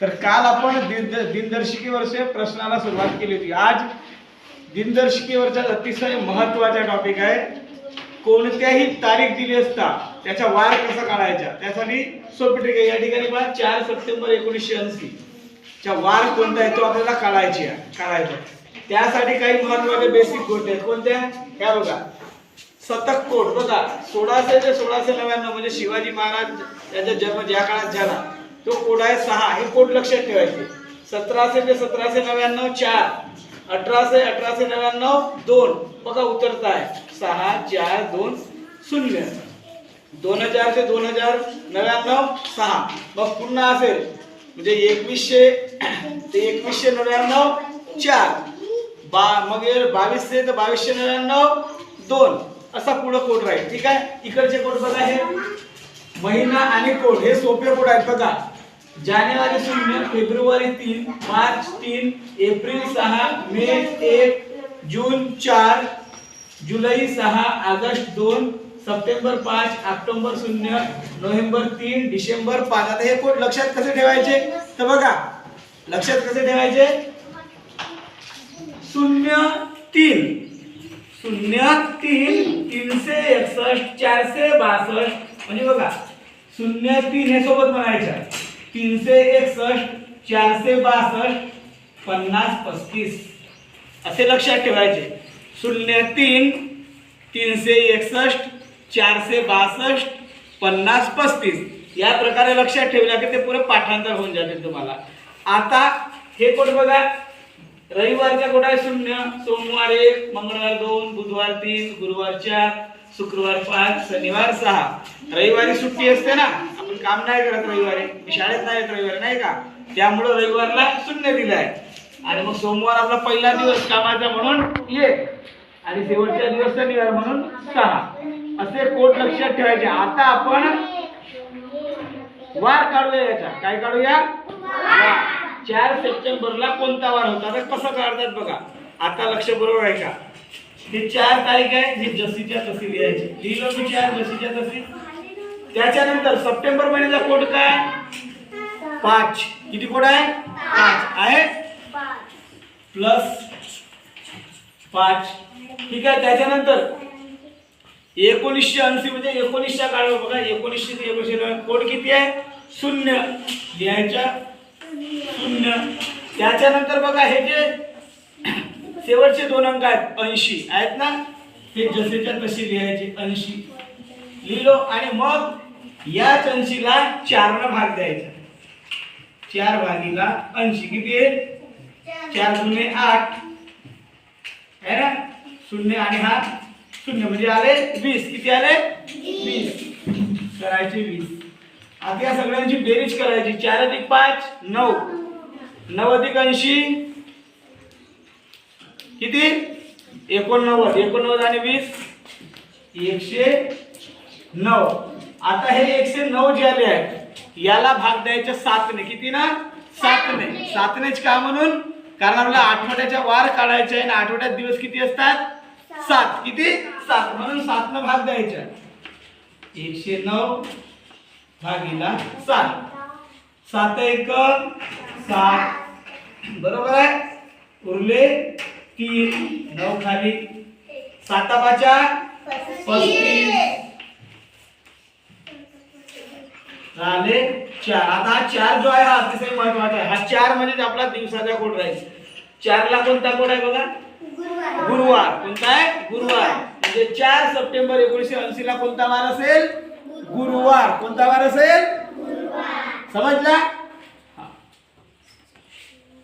तर काल आपण दिन- दिनदर्शिकेवरच्या प्रश्नाला सुरुवात केली होती. आज दिनदर्शिकेवरचा अतिशय महत्त्वाचा टॉपिक आहे कोणत्याही तारीख दिली असता त्याचा वार कसा काढायचा? त्यासाठी सोपी ट्रिक आहे. या ठिकाणी मला चार सप्टेंबर एकोणीसशे ऐंशी. चा वार कोणता आहे तो आपल्याला काढायची आहे काढायचा त्यासाठी काही महत्त्वाच्या बेसिक गोष्टी आहेत. कोणत्या? ह्या बघा. सतक कोट बघा सोळाशे ते सोळाशे नव्याण्णव म्हणजे शिवाजी महाराज यांचा जन्म ज्या काळात झाला तो कोड आहे सहा. हे कोड लक्षात ठेवायचे. सतराशे ते सतराशे नव्याण्णव चार. अठराशे अठराशे नव्याण्णव दोन. बघा उतरत आहे. सहा चार दोन शून्य. दोन हजार ते दोन हजार नव्याण्णव सहा. मग पुन्हा असेल. म्हणजे एकवीसशे ते एकवीसशे नव्याण्णव चार. बा मग बावीसशे ते बावीसशे नव्याण्णव दोन. असा पुढं कोड राहील. ठीक आहे? इकडचे कोड बघा हे. महिना आणि कोड. हे सोपे कोड आहेत बघा. जानेवारी शून्य फेब्रुवारी तीन मार्च तीन एप्रिल सहा मे एक जून चार जुलै सहा ऑगस्ट दोन सप्टेंबर पाच ऑक्टोबर शून्य नोव्हेंबर तीन डिसेंबर पाच. आता हे कोण लक्षात कसे ठेवायचे? तर बघा लक्षात कसे ठेवायचे? शून्य तीन. शून्य तीन तीनशे एकसष्ट चारशे बासष्ट. म्हणजे बघा शून्य तीन हे सोबत म्हणायचं. तीनशे एकसष्ट चारशे बासष्ट पन्नास पस्तीस. असे लक्षात ठेवायचे. शून्य तीन तीनशे एकसष्ट चारशे बासष्ट पन्नास पस्तीस. या प्रकारे लक्षात ठेवल्या की ते पुरे पाठांतर होऊन जातील तुम्हाला. आता हे कोण बघा? रविवारचा कोड आहे? शून्य सोमवार एक मंगळवार दोन बुधवार तीन गुरुवार चार शुक्रवार पाच शनिवार सहा. रविवारी सुट्टी असते ना? आपण काम नाही करत रविवारी मी शाळेत नाही येत रविवारी नाही का? त्यामुळं रविवारला शून्य दिलं आहे. आणि मग सोमवार आपला पहिला दिवस कामाचा म्हणून एक आणि शेवटचा दिवस शनिवार म्हणून सहा असे कोट लक्षात ठेवायचे. आता आपण वार काढूया याचा. काय काढूया? चार सप्टेंबरला कोणता वार होता? तर कसं काढतात बघा. आता लक्ष बरोबर आहे का? हे चार तारीख आहे ही जशीच्या तशी लिहायची. लिहिलं मी चार जशीच्या तशी त्याच्यानंतर सप्टेंबर महिन्याचा कोड काय? पाच. किती कोड आहे? पाच. आहे? प्लस पाच. ठीक आहे त्याच्यानंतर एकोणीसशे ऐंशी म्हणजे एकोणीसच्या काळावर बघा एकोणीसशे ते एकोणीसशे कोड किती आहे? शून्य. लिहायच्या शून्य. त्याच्यानंतर बघा हे जे शेवटचे दोन अंक आहेत ऐंशी. आहेत ना? हे जसेच्या तसे लिहायचे ऐंशी. लिहिलो आणि मग याच ऐंशीला चारनं भाग द्यायचा. चार भागीला ऐंशी किती आहे? चार शून्य आठ. आहे ना? शून्य आणि हा शून्य म्हणजे आले वीस. किती आले? वीस. करायचे वीस. आता या सगळ्यांची बेरीज करायची. चार अधिक पाच नऊ. नऊ अधिक ऐंशी. किती? एकोणनव्वद. एकोणनव्वद आणि वीस. एकशे नऊ. आता हे एकशे नऊ जे आले आहेत याला भाग द्यायचे सातने. किती ना सातने. सातनेच का म्हणून? कारण आपल्याला आठवड्याच्या वार काढायचे आहे आणि आठवड्यात दिवस किती असतात? सात. किती? सात. म्हणून सातनं भाग द्यायचा. एकशे नऊ भागीला सात. सात एक. सात. बरोबर आहे? उरले तीन. नऊ खाली. साता पाचा पस्तीस. झाले चार. आता हा चार जो आहे हा अतिशय महत्त्वाचा आहे. हा चार म्हणजे आपला दिवसाचा कोड राहील. चारला कोणता कोड आहे बघा? गुरुवार. कोणता आहे? गुरुवार. म्हणजे चार सप्टेंबर एकोणीशे ऐंशी ला कोणता वार असेल? गुरुवार. कोणता वार असेल? समजला?